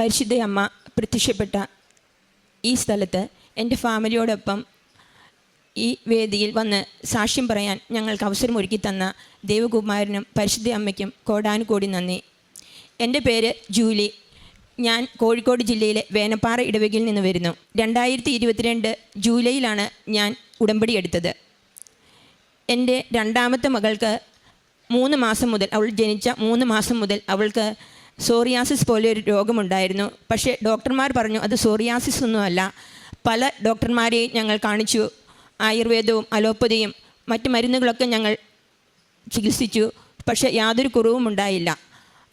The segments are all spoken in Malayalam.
പരിശുദ്ധ അമ്മ പ്രത്യക്ഷപ്പെട്ട ഈ സ്ഥലത്ത് എന്റെ ഫാമിലിയോടൊപ്പം ഈ വേദിയിൽ വന്ന് സാക്ഷ്യം പറയാൻ ഞങ്ങൾക്ക് അവസരമൊരുക്കി തന്ന ദേവകുമാരനും പരിശുദ്ധ അമ്മയ്ക്കും കോടാനുകോടി നന്ദി. എന്റെ പേര് ജൂലി. ഞാൻ കോഴിക്കോട് ജില്ലയിലെ വേനപ്പാറ ഇടവകയിൽ നിന്ന് വരുന്നു. രണ്ടായിരത്തി ഇരുപത്തിരണ്ട് ജൂലൈയിലാണ് ഞാൻ ഉടമ്പടി എടുത്തത്. എന്റെ രണ്ടാമത്തെ മകൾക്ക് മൂന്ന് മാസം മുതൽ അവൾ ജനിച്ച മൂന്ന് മാസം മുതൽ അവൾക്ക് സോറിയാസിസ് പോലെ ഒരു രോഗമുണ്ടായിരുന്നു. പക്ഷേ ഡോക്ടർമാർ പറഞ്ഞു അത് സോറിയാസിസ് ഒന്നുമല്ല പല ഡോക്ടർമാരെയും ഞങ്ങൾ കാണിച്ചു. ആയുർവേദവും അലോപ്പതിയും മറ്റ് മരുന്നുകളൊക്കെ ഞങ്ങൾ ചികിത്സിച്ചു. പക്ഷേ യാതൊരു കുറവും ഉണ്ടായില്ല.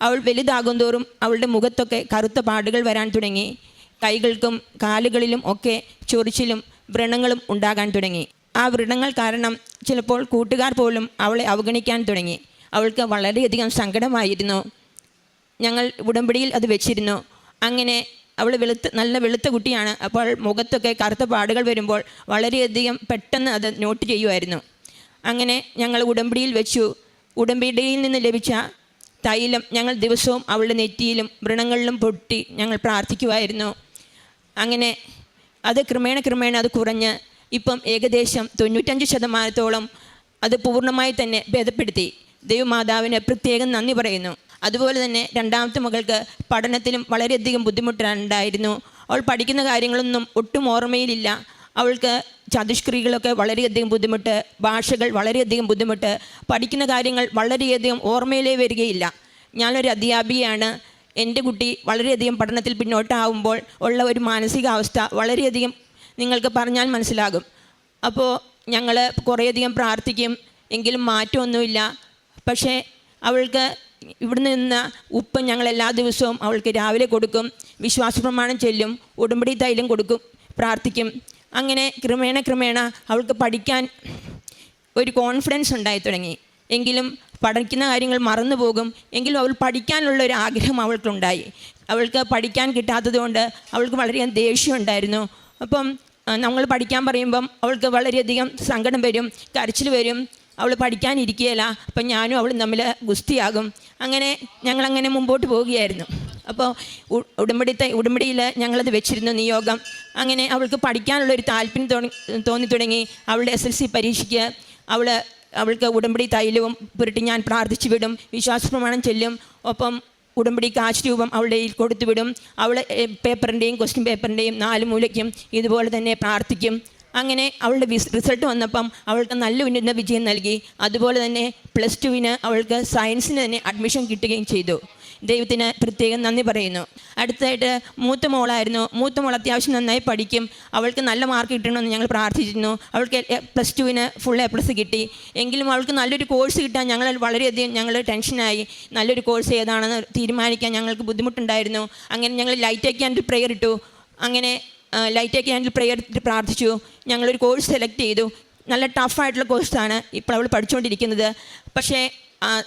അവൾ വലുതാകും തോറും അവളുടെ മുഖത്തൊക്കെ കറുത്ത പാടുകൾ വരാൻ തുടങ്ങി. കൈകൾക്കും കാലുകളിലും ഒക്കെ ചൊറിച്ചിലും വ്രണങ്ങളും ഉണ്ടാകാൻ തുടങ്ങി. ആ വ്രണങ്ങൾ കാരണം ചിലപ്പോൾ കൂട്ടുകാർ പോലും അവളെ അവഗണിക്കാൻ തുടങ്ങി. അവൾക്ക് വളരെയധികം സങ്കടമായിരുന്നു. ഞങ്ങൾ ഉടമ്പടിയിൽ അത് വെച്ചിരുന്നു. അങ്ങനെ അവൾ വെളുത്ത് നല്ല വെളുത്ത കുട്ടിയാണ്. അപ്പോൾ മുഖത്തൊക്കെ കറുത്ത പാടുകൾ വരുമ്പോൾ വളരെയധികം പെട്ടെന്ന് അത് നോട്ട് ചെയ്യുമായിരുന്നു. അങ്ങനെ ഞങ്ങൾ ഉടമ്പടിയിൽ വെച്ചു. ഉടമ്പടിയിൽ നിന്ന് ലഭിച്ച തൈലം ഞങ്ങൾ ദിവസവും അവളുടെ നെറ്റിയിലും വ്രണങ്ങളിലും പൊട്ടി ഞങ്ങൾ പ്രാർത്ഥിക്കുമായിരുന്നു. അങ്ങനെ അത് ക്രമേണ ക്രമേണ അത് കുറഞ്ഞ് ഇപ്പം ഏകദേശം തൊണ്ണൂറ്റഞ്ച് ശതമാനത്തോളം അത് പൂർണമായി തന്നെ ഭേദപ്പെടുത്തി. ദൈവമാതാവിന് പ്രത്യേകം നന്ദി പറയുന്നു. അതുപോലെ തന്നെ രണ്ടാമത്തെ മകൾക്ക് പഠനത്തിലും വളരെയധികം ബുദ്ധിമുട്ടുണ്ടായിരുന്നു. അവൾ പഠിക്കുന്ന കാര്യങ്ങളൊന്നും ഒട്ടും ഓർമ്മയിലില്ല. അവൾക്ക് ചതുഷ്ക്രിയകളൊക്കെ വളരെയധികം ബുദ്ധിമുട്ട് ഭാഷകൾ വളരെയധികം ബുദ്ധിമുട്ട് പഠിക്കുന്ന കാര്യങ്ങൾ വളരെയധികം ഓർമ്മയിലേ വരികയില്ല. ഞാനൊരു അധ്യാപികയാണ്. എന്റെ കുട്ടി വളരെയധികം പഠനത്തിൽ പിന്നോട്ടാവുമ്പോൾ ഉള്ള ഒരു മാനസികാവസ്ഥ വളരെയധികം നിങ്ങൾക്ക് പറഞ്ഞാൽ മനസ്സിലാകും. അപ്പോൾ ഞങ്ങൾ കുറേയധികം പ്രാർത്ഥിക്കും എങ്കിലും മാറ്റമൊന്നുമില്ല. പക്ഷേ അവൾക്ക് ഇവിടുന്ന് നിന്ന് ഉപ്പ് ഞങ്ങൾ എല്ലാ ദിവസവും അവൾക്ക് രാവിലെ കൊടുക്കും വിശ്വാസ പ്രമാണം ചെല്ലും ഉടമ്പടി തൈലം കൊടുക്കും പ്രാർത്ഥിക്കും. അങ്ങനെ ക്രമേണ ക്രമേണ അവൾക്ക് പഠിക്കാൻ ഒരു കോൺഫിഡൻസ് ഉണ്ടായി തുടങ്ങി. എങ്കിലും പഠിക്കുന്ന കാര്യങ്ങൾ മറന്നു പോകും. എങ്കിലും അവൾ പഠിക്കാനുള്ള ഒരു ആഗ്രഹം അവൾക്കുണ്ടായി. അവൾക്ക് പഠിക്കാൻ കിട്ടാത്തതുകൊണ്ട് അവൾക്ക് വളരെയധികം ദേഷ്യം ഉണ്ടായിരുന്നു. അപ്പം നമ്മൾ പഠിക്കാൻ പറയുമ്പം അവൾക്ക് വളരെയധികം സങ്കടം വരും കരച്ചിൽ വരും. അവൾ പഠിക്കാനിരിക്കുകയില്ല അപ്പം ഞാനും അവളും തമ്മിൽ ഗുസ്തിയാകും. അങ്ങനെ ഞങ്ങളങ്ങനെ മുമ്പോട്ട് പോവുകയായിരുന്നു അപ്പോൾ ഉടമ്പടി ഉടമ്പടിയിൽ ഞങ്ങളത് വെച്ചിരുന്നു നിയോഗം. അങ്ങനെ അവൾക്ക് പഠിക്കാനുള്ളൊരു താല്പര്യം തോന്നി തോന്നി തുടങ്ങി. അവളുടെ എസ് എൽ സി പരീക്ഷയ്ക്ക് അവൾ അവൾക്ക് ഉടമ്പടി തൈലവും പുരട്ടി ഞാൻ പ്രാർത്ഥിച്ചു വിടും. വിശ്വാസ പ്രമാണം ചെല്ലും. ഒപ്പം ഉടമ്പടി കാശ് രൂപം അവളുടെ കയ്യിൽ കൊടുത്തു വിടും. അവൾ പേപ്പറിന്റെയും ക്വസ്റ്റ്യൻ പേപ്പറിന്റെയും നാല് മൂലയ്ക്കും ഇതുപോലെ തന്നെ പ്രാർത്ഥിക്കും. അങ്ങനെ അവളുടെ റിസൾട്ട് വന്നപ്പം അവൾക്ക് നല്ല ഉന്നത വിജയം നൽകി. അതുപോലെ തന്നെ പ്ലസ് ടുവിന് അവൾക്ക് സയൻസിന് തന്നെ അഡ്മിഷൻ കിട്ടുകയും ചെയ്തു. ദൈവത്തിന് പ്രത്യേകം നന്ദി പറയുന്നു. അടുത്തായിട്ട് മൂത്ത മോളായിരുന്നു. മൂത്ത മോൾ അത്യാവശ്യം നന്നായി പഠിക്കും. അവൾക്ക് നല്ല മാർക്ക് കിട്ടണമെന്ന് ഞങ്ങൾ പ്രാർത്ഥിച്ചിരുന്നു. അവൾക്ക് പ്ലസ് ടുവിന് ഫുൾ എ പ്ലസ് കിട്ടി. എങ്കിലും അവൾക്ക് നല്ലൊരു കോഴ്സ് കിട്ടാൻ ഞങ്ങൾ വളരെയധികം ഞങ്ങൾ ടെൻഷനായി നല്ലൊരു കോഴ്സ് ഏതാണെന്ന് തീരുമാനിക്കാൻ ഞങ്ങൾക്ക് ബുദ്ധിമുട്ടുണ്ടായിരുന്നു. അങ്ങനെ ഞങ്ങൾ ലൈറ്റ് ആക്കി പ്രെയർ ഇട്ടു. അങ്ങനെ ലൈറ്റ് ക്യാൻഡിൽ പ്രെയർ പ്രാർത്ഥിച്ചു. ഞങ്ങളൊരു കോഴ്സ് സെലക്ട് ചെയ്തു. നല്ല ടഫായിട്ടുള്ള കോഴ്സാണ് ഇപ്പോൾ അവൾ പഠിച്ചുകൊണ്ടിരിക്കുന്നത്. പക്ഷേ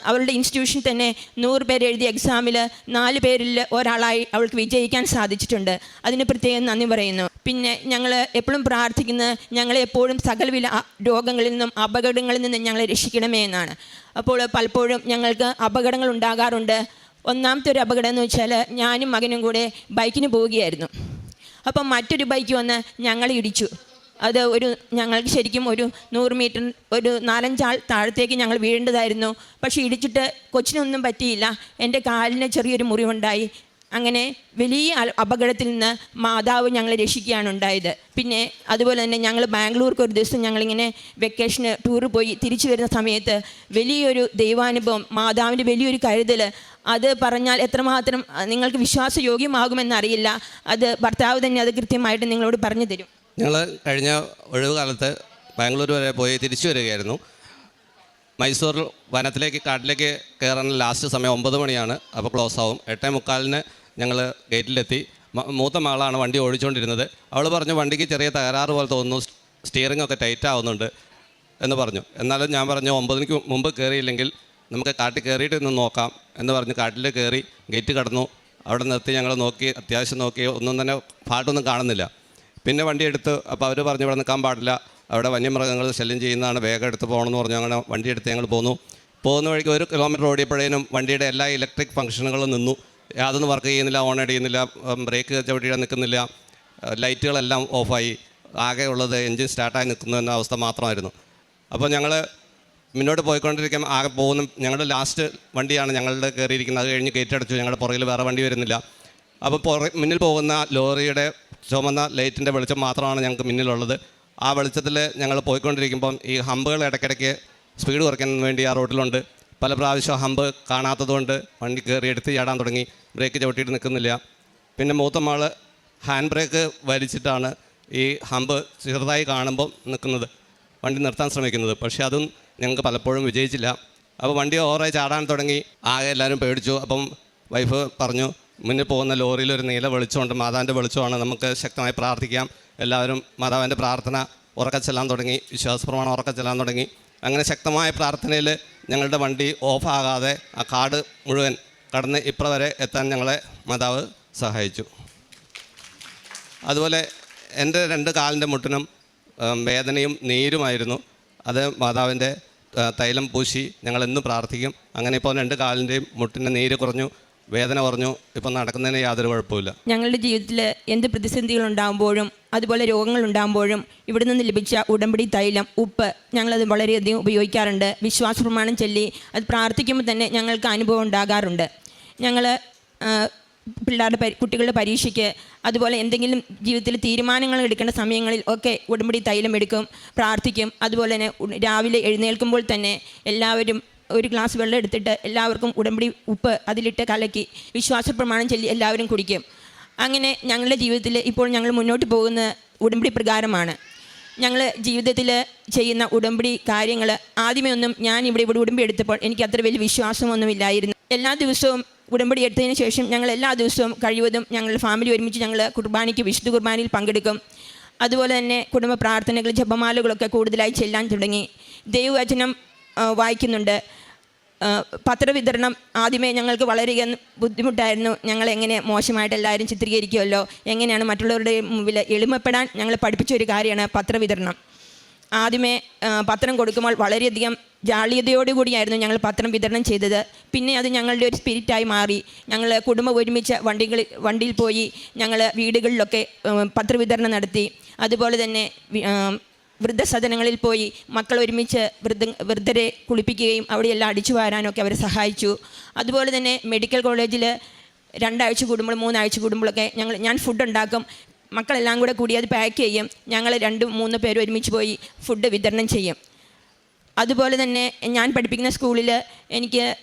അവളുടെ ഇൻസ്റ്റിറ്റ്യൂഷൻ തന്നെ നൂറ് പേര് എഴുതിയ എക്സാമിൽ നാല് പേരിൽ ഒരാളായി അവൾക്ക് വിജയിക്കാൻ സാധിച്ചിട്ടുണ്ട്. അതിന് പ്രത്യേകം നന്ദി പറയുന്നു. പിന്നെ ഞങ്ങൾ എപ്പോഴും പ്രാർത്ഥിക്കുന്നത് ഞങ്ങളെ എപ്പോഴും സകലവില രോഗങ്ങളിൽ നിന്നും അപകടങ്ങളിൽ നിന്നും ഞങ്ങളെ രക്ഷിക്കണമേ എന്നാണ്. അപ്പോൾ പലപ്പോഴും ഞങ്ങൾക്ക് അപകടങ്ങൾ ഉണ്ടാകാറുണ്ട്. ഒന്നാമത്തെ ഒരു അപകടം എന്ന് വെച്ചാൽ ഞാനും മകനും കൂടെ ബൈക്കിന് പോവുകയായിരുന്നു. അപ്പം മറ്റൊരു ബൈക്ക് വന്ന് ഞങ്ങളെ ഇടിച്ചു. അത് ഒരു ഞങ്ങൾക്ക് ശരിക്കും ഒരു നൂറ് മീറ്റർ ഒരു നാലഞ്ചാൾ താഴത്തേക്ക് ഞങ്ങൾ വീഴേണ്ടതായിരുന്നു. പക്ഷേ ഇടിച്ചിട്ട് കൊച്ചിനൊന്നും പറ്റിയില്ല. എന്റെ കാലിന് ചെറിയൊരു മുറിവുണ്ടായി. അങ്ങനെ വലിയ അപകടത്തിൽ നിന്ന് മാതാവ് ഞങ്ങളെ രക്ഷിക്കുകയാണ് ഉണ്ടായത്. പിന്നെ അതുപോലെ തന്നെ ഞങ്ങൾ ബാംഗ്ലൂർക്ക് ഒരു ദിവസം ഞങ്ങളിങ്ങനെ വെക്കേഷന് ടൂറ് പോയി തിരിച്ചു വരുന്ന സമയത്ത് വലിയൊരു ദൈവാനുഭവം മാതാവിന്റെ വലിയൊരു കരുതൽ അത് പറഞ്ഞാൽ എത്രമാത്രം നിങ്ങൾക്ക് വിശ്വാസയോഗ്യമാകുമെന്നറിയില്ല അത് ഭർത്താവ് തന്നെ അത് കൃത്യമായിട്ട് നിങ്ങളോട് പറഞ്ഞു തരും. ഞങ്ങൾ കഴിഞ്ഞ ഒഴിവ് കാലത്ത് ബാംഗ്ലൂർ വരെ പോയി തിരിച്ചു വരികയായിരുന്നു. മൈസൂർ വനത്തിലേക്ക് കാട്ടിലേക്ക് കയറാൻ ലാസ്റ്റ് സമയം ഒമ്പത് മണിയാണ്. അപ്പോൾ ക്ലോസ് ആവും. എട്ടേ മുക്കാലിന് ഞങ്ങൾ ഗേറ്റിലെത്തി. മൂത്ത മകളാണ് വണ്ടി ഓടിച്ചുകൊണ്ടിരുന്നത് അവൾ പറഞ്ഞു വണ്ടിക്ക് ചെറിയ തകരാറ് പോലെ തോന്നുന്നു. സ്റ്റിയറിംഗ് ഒക്കെ ടൈറ്റ് ആവുന്നുണ്ട്. എന്ന് പറഞ്ഞു. എന്നാലും ഞാൻ പറഞ്ഞു ഒമ്പതിനു മുമ്പ് കയറിയില്ലെങ്കിൽ നമുക്ക് കാട്ടിൽ കയറിയിട്ട് നിന്ന് നോക്കാം. എന്ന് പറഞ്ഞ്. കാട്ടിൽ കയറി ഗേറ്റ് കടന്നു. അവിടെ നിർത്തി ഞങ്ങൾ നോക്കി അത്യാവശ്യം നോക്കി. ഒന്നും തന്നെ പാട്ടൊന്നും കാണുന്നില്ല. പിന്നെ വണ്ടി എടുത്ത് അപ്പോൾ അവർ പറഞ്ഞു ഇവിടെ നിൽക്കാൻ പാടില്ല. അവിടെ വന്യമൃഗങ്ങൾ ശല്യം ചെയ്യുന്നതാണ്. വേഗം എടുത്ത് പോകണമെന്ന് പറഞ്ഞു. അങ്ങനെ വണ്ടി എടുത്ത് ഞങ്ങൾ പോന്നു. പോകുന്ന വഴിക്ക് ഒരു കിലോമീറ്റർ ഓടിയപ്പോഴേനും വണ്ടിയുടെ എല്ലാ ഇലക്ട്രിക് ഫംഗ്ഷനുകളും നിന്നു. യാതൊന്നും വർക്ക് ചെയ്യുന്നില്ല ഓൺ ചെയ്യുന്നില്ല ബ്രേക്ക് ചവിട്ടിയിടാൻ നിൽക്കുന്നില്ല ലൈറ്റുകളെല്ലാം ഓഫായി. ആകെ ഉള്ളത് എൻജിൻ സ്റ്റാർട്ടായി നിൽക്കുന്ന എന്ന അവസ്ഥ മാത്രമായിരുന്നു. അപ്പോൾ ഞങ്ങൾ മുന്നോട്ട് പോയിക്കൊണ്ടിരിക്കാൻ ആകെ പോകുന്ന ഞങ്ങളുടെ ലാസ്റ്റ് വണ്ടിയാണ് ഞങ്ങളുടെ കയറിയിരിക്കുന്നത്. അത് കഴിഞ്ഞ് ഗേറ്റ് ഞങ്ങളുടെ പുറകിൽ വേറെ വണ്ടി വരുന്നില്ല. അപ്പോൾ പുറ മുന്നിൽ പോകുന്ന ലോറിയുടെ ചുമന്ന ലൈറ്റിന്റെ വെളിച്ചം മാത്രമാണ് ഞങ്ങൾക്ക് മുന്നിലുള്ളത്. ആ വെളിച്ചത്തിൽ ഞങ്ങൾ പോയിക്കൊണ്ടിരിക്കുമ്പം ഈ ഹമ്പുകൾ ഇടയ്ക്കിടയ്ക്ക് സ്പീഡ് കുറയ്ക്കാൻ വേണ്ടി ആ റോഡിലുണ്ട് പല പ്രാവശ്യം ഹമ്പ് കാണാത്തതുകൊണ്ട് വണ്ടി കയറി എടുത്ത് ചാടാൻ തുടങ്ങി. ബ്രേക്ക് ചവിട്ടിയിട്ട് നിൽക്കുന്നില്ല. പിന്നെ മൂത്തമാൾ ഹാൻഡ് ബ്രേക്ക് വലിച്ചിട്ടാണ് ഈ ഹമ്പ് ചെറുതായി കാണുമ്പോൾ നിൽക്കുന്നത്. വണ്ടി നിർത്താൻ ശ്രമിക്കുന്നത്. പക്ഷേ അതും ഞങ്ങൾക്ക് പലപ്പോഴും വിജയിച്ചില്ല. അപ്പോൾ വണ്ടി ഓവറായി ചാടാൻ തുടങ്ങി. ആകെ എല്ലാവരും പേടിച്ചു. അപ്പം വൈഫ് പറഞ്ഞു മുന്നിൽ പോകുന്ന ലോറിയിൽ ഒരു നീല വെളിച്ചമുണ്ട്. മാതാവിന്റെ വെളിച്ചമാണ്. നമുക്ക് ശക്തമായി പ്രാർത്ഥിക്കാം. എല്ലാവരും മാതാവിന്റെ പ്രാർത്ഥന ഉറക്കെ ചെല്ലാൻ തുടങ്ങി. വിശ്വാസപ്രമാണം പ്രമാണം ചെല്ലാൻ തുടങ്ങി. അങ്ങനെ ശക്തമായ പ്രാർത്ഥനയിൽ ഞങ്ങളുടെ വണ്ടി ഓഫാകാതെ ആ കാട് മുഴുവൻ കടന്ന് ഇപ്രവരെ വരെ എത്താൻ ഞങ്ങളെ മാതാവ് സഹായിച്ചു. അതുപോലെ എന്റെ രണ്ട് കാലിന്റെ മുട്ടിനും വേദനയും നീരുമായിരുന്നു. അത് മാതാവിന്റെ തൈലം പൂശി ഞങ്ങൾ എന്നും പ്രാർത്ഥിക്കും. അങ്ങനെ ഇപ്പോൾ രണ്ട് കാലിന്റെയും മുട്ടിന്റെ നീര് കുറഞ്ഞു വേദന കുറഞ്ഞു. ഇപ്പം നടക്കുന്നതിന് യാതൊരു കുഴപ്പമില്ല ഞങ്ങളുടെ ജീവിതത്തിൽ എന്ത് പ്രതിസന്ധികൾ ഉണ്ടാകുമ്പോഴും അതുപോലെ രോഗങ്ങൾ ഉണ്ടാകുമ്പോഴും ഇവിടെ നിന്ന് ലഭിച്ച ഉടമ്പടി തൈലം ഉപ്പ് ഞങ്ങളത് വളരെയധികം ഉപയോഗിക്കാറുണ്ട്. വിശ്വാസ പ്രമാണം ചൊല്ലി അത് പ്രാർത്ഥിക്കുമ്പോൾ തന്നെ ഞങ്ങൾക്ക് അനുഭവം ഉണ്ടാകാറുണ്ട്. ഞങ്ങൾ പിള്ളേരുടെ കുട്ടികളുടെ പരീക്ഷയ്ക്ക് അതുപോലെ എന്തെങ്കിലും ജീവിതത്തിൽ തീരുമാനങ്ങൾ എടുക്കേണ്ട സമയങ്ങളിൽ ഒക്കെ ഉടമ്പടി തൈലം എടുക്കും പ്രാർത്ഥിക്കും. അതുപോലെ തന്നെ രാവിലെ എഴുന്നേൽക്കുമ്പോൾ തന്നെ എല്ലാവരും ഒരു ഗ്ലാസ് വെള്ളം എടുത്തിട്ട് എല്ലാവർക്കും ഉടമ്പടി ഉപ്പ് അതിലിട്ട് കലക്കി വിശ്വാസ പ്രമാണം ചൊല്ലി എല്ലാവരും കുടിക്കും. അങ്ങനെ ഞങ്ങളുടെ ജീവിതത്തിൽ ഇപ്പോൾ ഞങ്ങൾ മുന്നോട്ട് പോകുന്ന ഉടമ്പടി പ്രകാരമാണ്. ഞങ്ങൾ ജീവിതത്തിൽ ചെയ്യുന്ന ഉടമ്പടി കാര്യങ്ങൾ ആദ്യമേ ഒന്നും ഞാൻ ഇവിടെ ഇവിടെ ഉടമ്പടി എടുത്തപ്പോൾ എനിക്ക് അത്ര വലിയ വിശ്വാസമൊന്നുമില്ലായിരുന്നു എല്ലാ ദിവസവും ഉടമ്പടി എടുത്തതിന് ശേഷം ഞങ്ങൾ എല്ലാ ദിവസവും കഴിവതും ഞങ്ങൾ ഫാമിലി ഒരുമിച്ച് ഞങ്ങൾ കുർബാനയ്ക്ക് വിശുദ്ധ കുർബാനയിൽ പങ്കെടുക്കും. അതുപോലെ തന്നെ കുടുംബ പ്രാർത്ഥനകൾ ജപമാലകളൊക്കെ കൂടുതലായി ചെല്ലാൻ തുടങ്ങി. ദൈവവചനം വായിക്കുന്നുണ്ട്. പത്രവിതരണം ആദ്യമേ ഞങ്ങൾക്ക് വളരെ ബുദ്ധിമുട്ടായിരുന്നു. ഞങ്ങൾ എങ്ങനെ മോശമായിട്ട് എല്ലാവരും ചിത്രീകരിക്കുമല്ലോ? എങ്ങനെയാണ് മറ്റുള്ളവരുടെ മുമ്പിൽ എളിമപ്പെടാൻ ഞങ്ങൾ പഠിപ്പിച്ച ഒരു കാര്യമാണ് പത്രവിതരണം. ആദ്യമേ പത്രം കൊടുക്കുമ്പോൾ വളരെയധികം ജാളിയതയോടുകൂടിയായിരുന്നു ഞങ്ങൾ പത്രം വിതരണം ചെയ്തത്. പിന്നെ അത് ഞങ്ങളുടെ ഒരു സ്പിരിറ്റായി മാറി. ഞങ്ങൾ കുടുംബം ഒരുമിച്ച് വണ്ടികളിൽ വണ്ടിയിൽ പോയി ഞങ്ങൾ വീടുകളിലൊക്കെ പത്രവിതരണം നടത്തി. അതുപോലെ തന്നെ വൃദ്ധസദനങ്ങളിൽ പോയി മക്കൾ ഒരുമിച്ച് വൃദ്ധ വൃദ്ധരെ കുളിപ്പിക്കുകയും അവിടെയെല്ലാം അടിച്ചു വാരാനൊക്കെ അവരെ സഹായിച്ചു. അതുപോലെ തന്നെ മെഡിക്കൽ കോളേജിൽ രണ്ടാഴ്ച കൂടുമ്പോൾ മൂന്നാഴ്ച കൂടുമ്പോഴൊക്കെ ഞങ്ങൾ ഞാൻ ഫുഡ് ഉണ്ടാക്കും. മക്കളെല്ലാം കൂടെ കൂടി അത് പാക്ക് ചെയ്യും. ഞങ്ങൾ രണ്ട് മൂന്ന് പേര് ഒരുമിച്ച് പോയി ഫുഡ് വിതരണം ചെയ്യും. അതുപോലെ തന്നെ ഞാൻ പഠിപ്പിക്കുന്ന സ്കൂളിൽ എനിക്ക്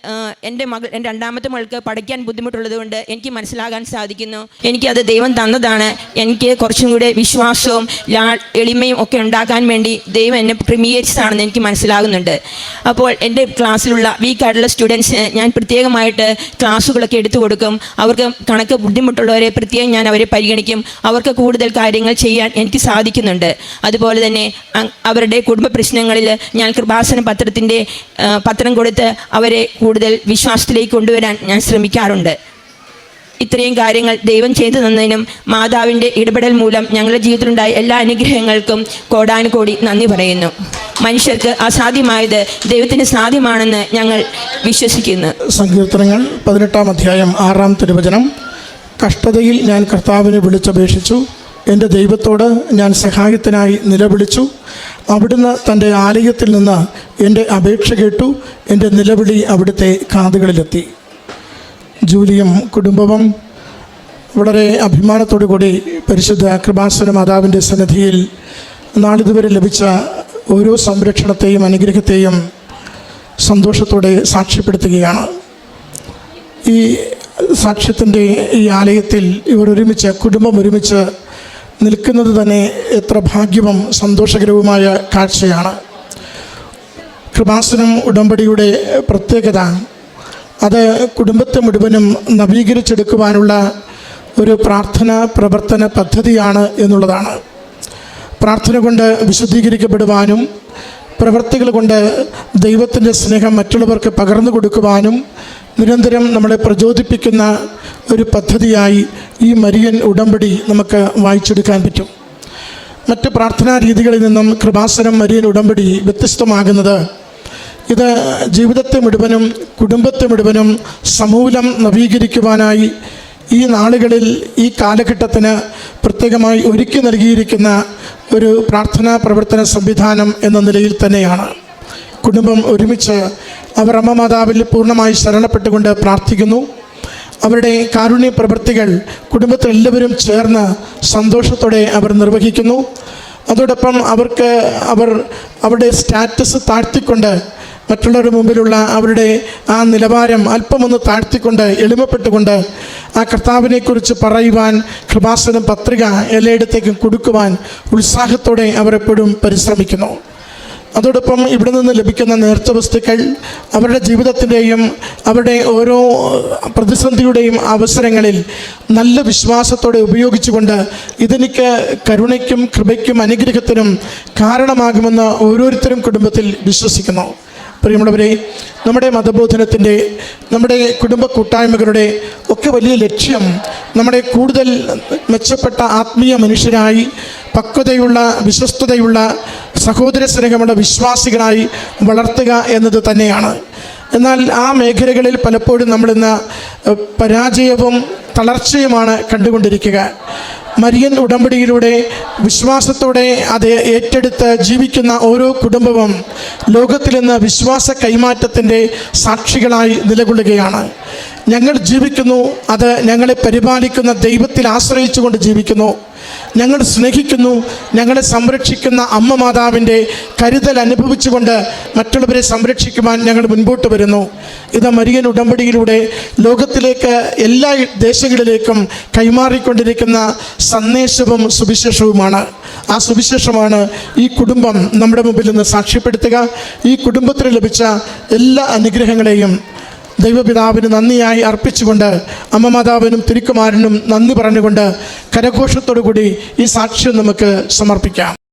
എന്റെ മകൾ എന്റെ രണ്ടാമത്തെ മകൾക്ക് പഠിക്കാൻ ബുദ്ധിമുട്ടുള്ളത് കൊണ്ട് എനിക്ക് മനസ്സിലാകാൻ സാധിക്കുന്നു. എനിക്കത് ദൈവം തന്നതാണ്. എനിക്ക് കുറച്ചും കൂടെ വിശ്വാസവും ലാ എളിമയും ഒക്കെ ഉണ്ടാക്കാൻ വേണ്ടി ദൈവം എന്നെ ക്രമീകരിച്ചതാണെന്ന് എനിക്ക് മനസ്സിലാകുന്നുണ്ട്. അപ്പോൾ എന്റെ ക്ലാസ്സിലുള്ള വീക്കായിട്ടുള്ള സ്റ്റുഡൻസിന് ഞാൻ പ്രത്യേകമായിട്ട് ക്ലാസ്സുകളൊക്കെ എടുത്തു കൊടുക്കും. അവർക്ക് കണക്ക് ബുദ്ധിമുട്ടുള്ളവരെ പ്രത്യേകം ഞാൻ അവരെ പരിഗണിക്കും. അവർക്ക് കൂടുതൽ കാര്യങ്ങൾ ചെയ്യാൻ എനിക്ക് സാധിക്കുന്നുണ്ട്. അതുപോലെ തന്നെ അവരുടെ കുടുംബ പ്രശ്നങ്ങളിൽ ഞാൻ കൃപാസന പത്രത്തിന്റെ പത്രം കൊടുത്ത് അവരെ കൂടുതൽ വിശ്വാസത്തിലേക്ക് കൊണ്ടുവരാൻ ഞാൻ ശ്രമിക്കാറുണ്ട്. ഇത്രയും കാര്യങ്ങൾ ദൈവം ചെയ്തു തന്നതിനും മാതാവിന്റെ ഇടപെടൽ മൂലം ഞങ്ങളുടെ ജീവിതത്തിലുണ്ടായ എല്ലാ അനുഗ്രഹങ്ങൾക്കും കോടാനുകോടി നന്ദി പറയുന്നു. മനുഷ്യർക്ക് അസാധ്യമായത് ദൈവത്തിന് സാധ്യമാണെന്ന് ഞങ്ങൾ വിശ്വസിക്കുന്നു. സങ്കീർത്തനങ്ങൾ പതിനെട്ടാം അധ്യായം ആറാം തിരുവചനം. കഷ്ടതയിൽ ഞാൻ കർത്താവിനെ വിളിച്ചപേക്ഷിച്ചു. എന്റെ ദൈവത്തോട് ഞാൻ സഹായത്തിനായി നിലവിളിച്ചു. അവിടുന്ന് തന്റെ ആലയത്തിൽ നിന്ന് എന്റെ അപേക്ഷ കേട്ടു. എന്റെ നിലവിളി അവിടുത്തെ കാതുകളിലെത്തി. ജൂലിയും കുടുംബവും വളരെ അഭിമാനത്തോടു കൂടി പരിശുദ്ധ കൃപാസന മാതാവിന്റെ സന്നിധിയിൽ നാളിതുവരെ ലഭിച്ച ഓരോ സംരക്ഷണത്തെയും അനുഗ്രഹത്തെയും സന്തോഷത്തോടെ സാക്ഷ്യപ്പെടുത്തുകയാണ്. ഈ സാക്ഷ്യത്തിന്റെ ഈ ആലയത്തിൽ ഇവർ ഒരുമിച്ച് കുടുംബം ഒരുമിച്ച് നിൽക്കുന്നത് തന്നെ എത്ര ഭാഗ്യവും സന്തോഷകരവുമായ കാഴ്ചയാണ്. കൃപാസനം ഉടമ്പടിയുടെ പ്രത്യേകത അത് കുടുംബത്തെ മുഴുവനും നവീകരിച്ചെടുക്കുവാനുള്ള ഒരു പ്രാർത്ഥന പ്രവർത്തന പദ്ധതിയാണ് എന്നുള്ളതാണ്. പ്രാർത്ഥന കൊണ്ട് വിശുദ്ധീകരിക്കപ്പെടുവാനും പ്രവർത്തികൾ കൊണ്ട് ദൈവത്തിന്റെ സ്നേഹം മറ്റുള്ളവർക്ക് പകർന്നു കൊടുക്കുവാനും നിരന്തരം നമ്മളെ പ്രചോദിപ്പിക്കുന്ന ഒരു പദ്ധതിയായി ഈ മരിയൻ ഉടമ്പടി നമുക്ക് വായിച്ചെടുക്കാൻ പറ്റും. മറ്റ് പ്രാർത്ഥനാ രീതികളിൽ നിന്നും കൃപാസനം മരിയൻ ഉടമ്പടി വ്യത്യസ്തമാകുന്നത്. ഇത് ജീവിതത്തെ മുഴുവനും കുടുംബത്തെ മുഴുവനും സമൂലം നവീകരിക്കുവാനായി ഈ നാളുകളിൽ ഈ കാലഘട്ടത്തിന് പ്രത്യേകമായി ഒരുക്കി നൽകിയിരിക്കുന്ന ഒരു പ്രാർത്ഥനാ പ്രവർത്തന സംവിധാനം എന്ന നിലയിൽ തന്നെയാണ്. കുടുംബം ഒരുമിച്ച് അവർ അമ്മ മാതാവിൽ പൂർണമായി ശരണപ്പെട്ടുകൊണ്ട് പ്രാർത്ഥിക്കുന്നു. അവരുടെ കാരുണ്യ പ്രവൃത്തികൾ കുടുംബത്തിലെല്ലാവരും ചേർന്ന് സന്തോഷത്തോടെ അവർ നിർവഹിക്കുന്നു. അതോടൊപ്പം അവർക്ക് അവർ അവരുടെ സ്റ്റാറ്റസ് താഴ്ത്തിക്കൊണ്ട് മറ്റുള്ളവരുടെ മുമ്പിലുള്ള അവരുടെ ആ നിലവാരം അല്പമൊന്ന് താഴ്ത്തിക്കൊണ്ട് എളിമപ്പെട്ടുകൊണ്ട് ആ കർത്താവിനെക്കുറിച്ച് പറയുവാൻ കൃപാസനം പത്രിക എല്ലായിടത്തേക്കും കൊടുക്കുവാൻ ഉത്സാഹത്തോടെ അവരെപ്പോഴും പരിശ്രമിക്കുന്നു. അതോടൊപ്പം ഇവിടെ നിന്ന് ലഭിക്കുന്ന നേർച്ച വസ്തുക്കൾ അവരുടെ ജീവിതത്തിന്റെയും അവരുടെ ഓരോ പ്രതിസന്ധിയുടെയും അവസരങ്ങളിൽ നല്ല വിശ്വാസത്തോടെ ഉപയോഗിച്ചുകൊണ്ട് ഇതെനിക്ക് കരുണയ്ക്കും കൃപയ്ക്കും അനുഗ്രഹത്തിനും കാരണമാകുമെന്ന് ഓരോരുത്തരും കുടുംബത്തിൽ വിശ്വസിക്കുന്നു. പ്രിയമുള്ളവരെ നമ്മുടെ മതബോധനത്തിന്റെ നമ്മുടെ കുടുംബ കൂട്ടായ്മകളുടെ ഒക്കെ വലിയ ലക്ഷ്യം നമ്മുടെ കൂടുതൽ മെച്ചപ്പെട്ട ആത്മീയ മനുഷ്യരായി പക്വതയുള്ള വിശ്വസ്തതയുള്ള സഹോദര സ്നേഹമുള്ള വിശ്വാസികളായി വളർത്തുക എന്നത് തന്നെയാണ്. എന്നാൽ ആ മേഖലകളിൽ പലപ്പോഴും നമ്മളിന്ന് പരാജയവും തളർച്ചയുമാണ് കണ്ടുകൊണ്ടിരിക്കുക. മരിയൻ ഉടമ്പടിയിലൂടെ വിശ്വാസത്തോടെ അത് ഏറ്റെടുത്ത് ജീവിക്കുന്ന ഓരോ കുടുംബവും ലോകത്തിൽ നിന്ന് വിശ്വാസ കൈമാറ്റത്തിന്റെ സാക്ഷികളായി നിലകൊള്ളുകയാണ്. ഞങ്ങൾ ജീവിക്കുന്നു അത് ഞങ്ങളെ പരിപാലിക്കുന്ന ദൈവത്തിൽ ആശ്രയിച്ചുകൊണ്ട് ജീവിക്കുന്നു. ഞങ്ങൾ സ്നേഹിക്കുന്നു ഞങ്ങളെ സംരക്ഷിക്കുന്ന അമ്മ മാതാവിന്റെ കരുതൽ അനുഭവിച്ചുകൊണ്ട് മറ്റുള്ളവരെ സംരക്ഷിക്കുവാൻ ഞങ്ങൾ മുൻപോട്ട് വരുന്നു. ഇത് മരിയൻ ഉടമ്പടിയിലൂടെ ലോകത്തിലേക്ക് എല്ലാ ദേശങ്ങളിലേക്കും കൈമാറിക്കൊണ്ടിരിക്കുന്ന സന്ദേശവും സുവിശേഷവുമാണ്. ആ സുവിശേഷമാണ് ഈ കുടുംബം നമ്മുടെ മുമ്പിൽ നിന്ന് സാക്ഷ്യപ്പെടുത്തുക. ഈ കുടുംബത്തിന് ലഭിച്ച എല്ലാ അനുഗ്രഹങ്ങളെയും ദൈവപിതാവിന് നന്ദിയായി അർപ്പിച്ചുകൊണ്ട് അമ്മമാതാവിനും തിരുക്കുമാരനും നന്ദി പറഞ്ഞുകൊണ്ട് കരഘോഷത്തോടു കൂടി ഈ സാക്ഷ്യം നമുക്ക് സമർപ്പിക്കാം.